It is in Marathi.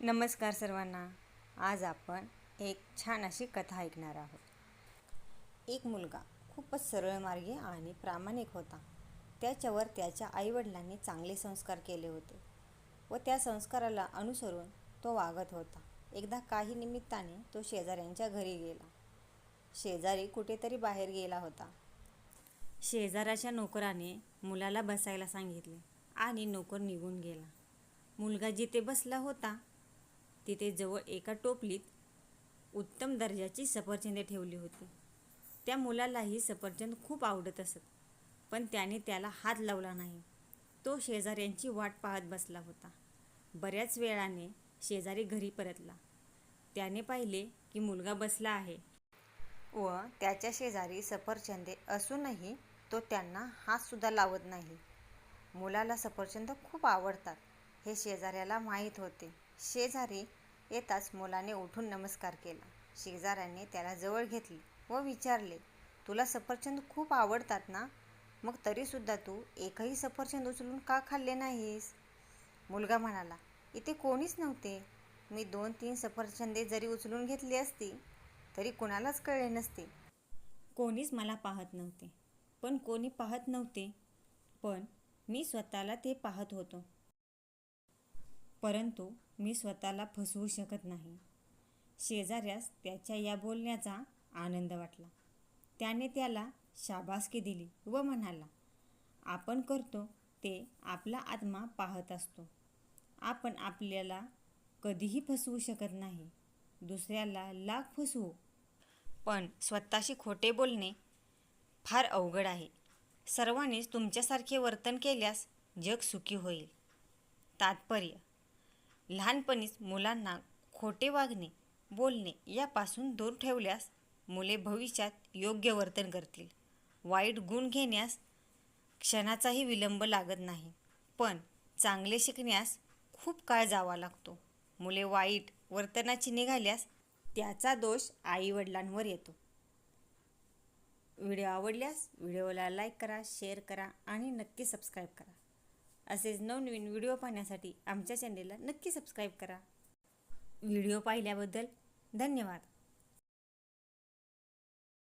नमस्कार सर्वांना. आज आपण एक छान अशी कथा ऐकणार आहोत. एक मुलगा खूपच सरळ मार्गी आणि प्रामाणिक होता. त्याच्यावर त्याच्या आईवडिलांनी चांगले संस्कार केले होते व त्या संस्काराला अनुसरून तो वागत होता. एकदा काही निमित्ताने तो शेजाऱ्यांच्या घरी गेला. शेजारी कुठेतरी बाहेर गेला होता. शेजाऱ्याच्या नोकराने मुलाला बसायला सांगितले आणि नोकर निघून गेला. मुलगा जिथे बसला होता तिथे जवळ एका टोपलीत उत्तम दर्जाची सफरचंदे ठेवली होती. त्या मुलालाही सफरचंद खूप आवडत असत पण त्याने त्याला हात लावला नाही. तो शेजाऱ्यांची वाट पाहत बसला होता. बऱ्याच वेळाने शेजारी घरी परतला. त्याने पाहिले की मुलगा बसला आहे व त्याच्या शेजारी सफरचंदे असूनही तो त्यांना हातसुद्धा लावत नाही. मुलाला सफरचंद खूप आवडतात हे शेजाऱ्याला माहीत होते. शेजारी येताच मुलाने उठून नमस्कार केला. शेजाऱ्याने त्याला जवळ घेतले व विचारले तुला सफरचंद खूप आवडतात ना? मग तरीसुद्धा तू एकही सफरचंद उचलून का खाल्ले नाहीस? मुलगा म्हणाला इथे कोणीच नव्हते. मी दोन तीन सफरचंदे जरी उचलून घेतली असती तरी कुणालाच कळले नसते. कोणीच मला पाहत नव्हते. पण कोणी पाहत नव्हते. पण मी स्वतःला ते पाहत होतो. परंतु मी स्वतःला फसवू शकत नाही. शेजाऱ्यास त्याच्या या बोलण्याचा आनंद वाटला. त्याने त्याला शाबासकी दिली व म्हणाला आपण करतो ते आपला आत्मा पाहत असतो. आपण आपल्याला कधीही फसवू शकत नाही. दुसऱ्याला लाख फसवू. पण स्वतःशी खोटे बोलणे फार अवघड आहे. सर्वांनीच तुमच्यासारखे वर्तन केल्यास जग सुखी होईल. तात्पर्य लहानपणीच मुलांना खोटे वागणे बोलणे यापासून दूर ठेवल्यास मुले भविष्यात योग्य वर्तन करतील. वाईट गुण घेण्यास क्षणाचाही विलंब लागत नाही पण चांगले शिकण्यास खूप काळ जावा लागतो. मुले वाईट वर्तनाची निघाल्यास त्याचा दोष आईवडिलांवर येतो. व्हिडिओ आवडल्यास व्हिडिओला लाईक करा शेअर करा आणि नक्की सबस्क्राईब करा. असेच नवनवीन व्हिडिओ पाहण्यासाठी आमच्या चॅनेलला नक्की सबस्क्राईब करा. व्हिडिओ पाहिल्याबद्दल धन्यवाद.